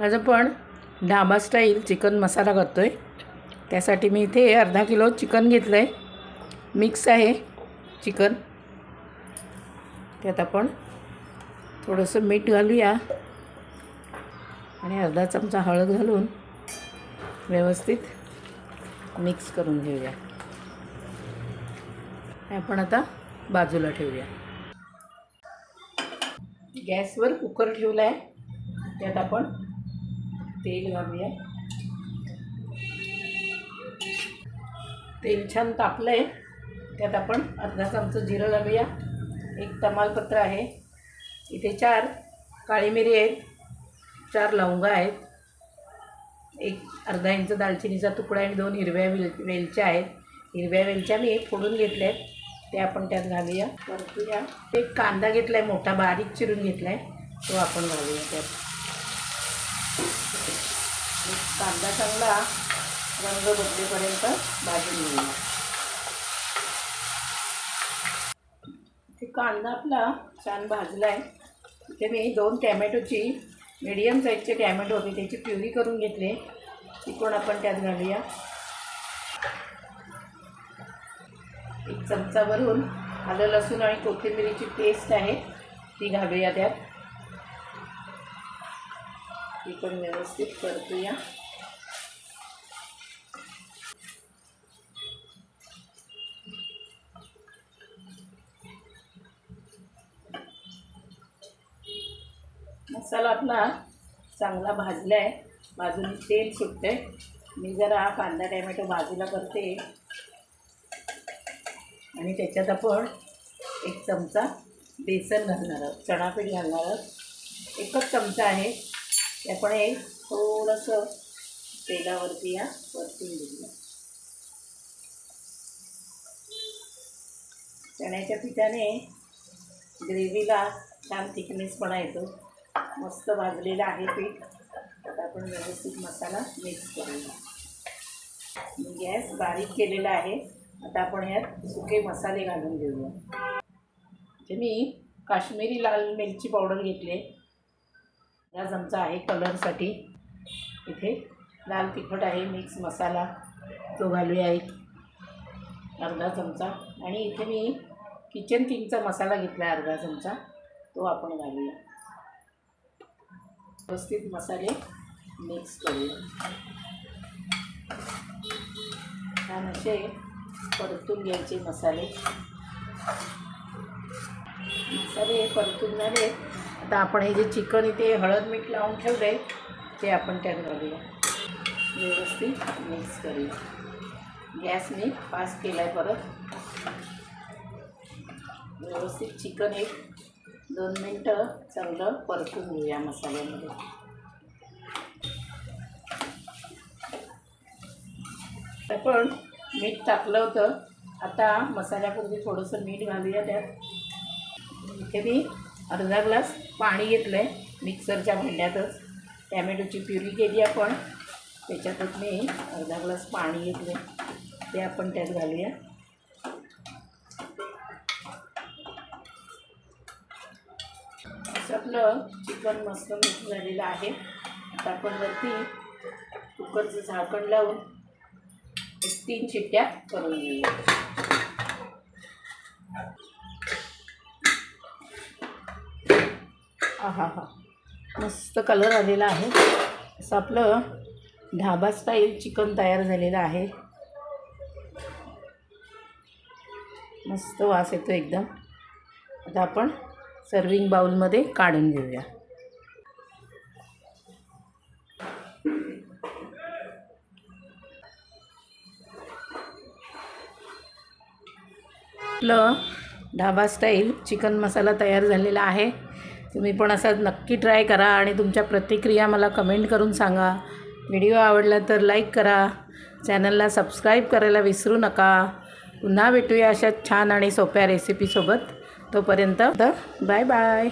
आज आपण dhaba style chicken मसाला करतो आहे त्यासाठी मी इथे अर्धा किलो चिकन घेतलं आहे मिक्स आहे चिकन त्यात आपण थोडंसं मीठ घालूया. आणि अर्धा चमचा हळद घालून व्यवस्थित मिक्स करून घेऊया. आपण आता बाजूला ठेवूया. गॅसवर कुकर ठेवला आहे त्यात आपण तेल घालूया. तेल छान तापलं आहे त्यात आपण अर्धा चमचा जिरं घालूया. एक तमालपत्र आहे. इथे चार काळी मिरी आहेत. चार लवंगा आहेत. एक अर्धा इंच दालचिनीचा तुकडा आणि दोन हिरव्या वेल वेलच्या आहेत. हिरव्या वेलच्या मी फोडून घेतल्या आहेत ते आपण त्यात घालूया. परतूया. एक कांदा घेतला आहे मोठा बारीक चिरून घेतला आहे तो आपण घालूया त्यात. कांदा चांगला रंग बदलेपर्यंत भाजून घेऊया ते कांदा आपला छान भाजला आहे इथे मी दोन टॅमॅटोची मिडियम साईजचे टॅमॅटो होते त्याची प्युरी करून घेतले. ती पण आपण त्यात घालूया. एक चमचा भरून आलं लसूण आणि कोथिंबिरीची पेस्ट आहे ती घालूया त्यात. ती पण व्यवस्थित परतूया. मसाला आपला चांगला भाजला आहे बाजूने तेल सुटतं आहे मी जरा कांदा टॅमॅटो बाजूला करते. आणि त्याच्यात आपण एक चमचा बेसन घालणार आहोत चणापीठ घालणार आहोत. एकच चमचा आहे. ते आपण एक थोडंसं तेलावरती या परतून घेऊया. चण्याच्या पिठाने ग्रेव्हीला छान थिकनेसपणा येतो. मस्त भाजलेलं आहे पीठ. आता आपण व्यवस्थित मसाला मिक्स करूया. गॅस बारीक केलेला आहे. आता आपण यात सुके मसाले घालून घेऊया. इथे मी काश्मीरी लाल मिरची पावडर घेतली हा चमचा आहे कलरसाठी इथे लाल तिखट आहे मिक्स मसाला तो घालूया एक. अर्धा चमचा. आणि इथे मी किचन किंगचा मसाला घेतला आहे अर्धा चमचा. तो आपण घालूया. व्यवस्थित मसाले मिक्स करूया छान असे परतून घ्यायचे मसाले. मसाले परतून झाले. आता आपण हे जे चिकन इथे हळद मीठ लावून ठेवलं आहे ते आपण त्यात घालूया व्यवस्थित मिक्स करूया गॅस मी फास्ट केला आहे परत. व्यवस्थित चिकन एक दोन मिनटं चांगलं परतून घेऊया मसाल्यामध्ये. आपण मीठ टाकलं होतं. आता मसाल्यापूर्वी थोडंसं मीठ घालूया त्यात. इथे मी अर्धा ग्लास पाणी घेतलं आहे मिक्सरच्या भांड्यातच. टॅमॅटोची प्युरी केली आपण. त्याच्यातच मी अर्धा ग्लास पाणी घेतलं ते आपण त्यात घालूया. आपलं चिकन मस्त मिक्स झालेलं आहे. आता आपण वरती कुकरचं झाकण लावून एक तीन चिट्ट्या करून घेऊया. हा हा. मस्त कलर आलेला आहे. असं आपलं ढाबा स्टाईल चिकन तयार झालेलं आहे. मस्त वास येतो एकदम. आता आपण सर्विंग बाउलमध्ये काढून घेऊया. आपलं ढाबा स्टाईल चिकन मसाला तयार झालेला आहे. तुम्ही पण असा नक्की ट्राय करा आणि तुमच्या प्रतिक्रिया मला कमेंट करून सांगा. व्हिडिओ आवडला तर लाईक करा. चॅनलला सबस्क्राईब करायला विसरू नका. पुन्हा भेटूया अशा छान आणि सोप्या रेसिपीसोबत तोपर्यंत बाय बाय.